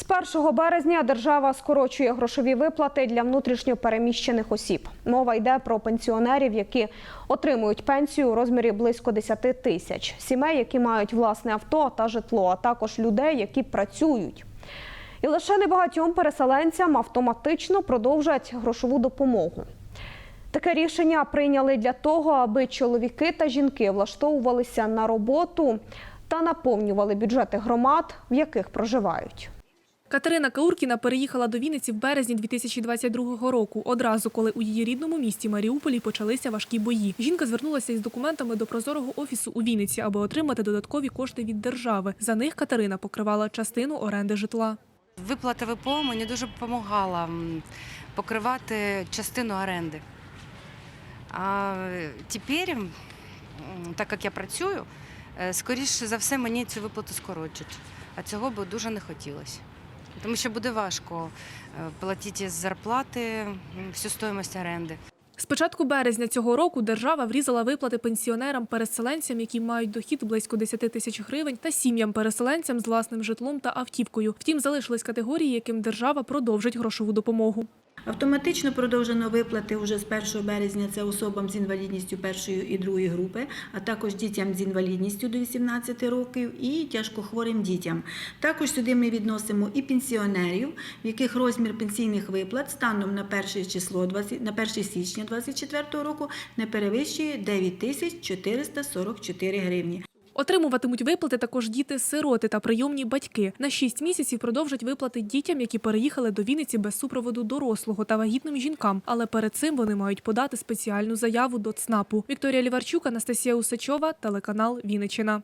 З 1 березня держава скорочує грошові виплати для внутрішньо переміщених осіб. Мова йде про пенсіонерів, які отримують пенсію у розмірі близько 10 тисяч, сімей, які мають власне авто та житло, а також людей, які працюють. І лише небагатьом переселенцям автоматично продовжать грошову допомогу. Таке рішення прийняли для того, аби чоловіки та жінки влаштовувалися на роботу та наповнювали бюджети громад, в яких проживають. Катерина Кауркіна переїхала до Вінниці в березні 2022 року, одразу коли у її рідному місті Маріуполі почалися важкі бої. Жінка звернулася із документами до прозорого офісу у Вінниці, аби отримати додаткові кошти від держави. За них Катерина покривала частину оренди житла. Виплата ВПО мені дуже допомагала покривати частину оренди. А тепер, так як я працюю, е, скоріше за все мені цю виплату скорочать. А цього би дуже не хотілося. Тому що буде важко е, платити зарплати всю стоїмость оренди. З початку березня цього року держава врізала виплати пенсіонерам-переселенцям, які мають дохід близько 10 тисяч гривень, та сім'ям-переселенцям з власним житлом та автівкою. Втім, залишились категорії, яким держава продовжить грошову допомогу. Автоматично продовжено виплати вже з 1 березня це особам з інвалідністю першої і другої групи, а також дітям з інвалідністю до 18 років і тяжкохворим дітям. Також сюди ми відносимо і пенсіонерів, в яких розмір пенсійних виплат станом на 1 число 20, на 1 січня 2024 року не перевищує 9 тисяч 444 гривні. Отримуватимуть виплати також діти-сироти та прийомні батьки. На 6 місяців продовжать виплати дітям, які переїхали до Вінниці без супроводу дорослого та вагітним жінкам. Але перед цим вони мають подати спеціальну заяву до ЦНАПу. Вікторія Ліварчук, Анастасія Усачова, телеканал Вінниччина.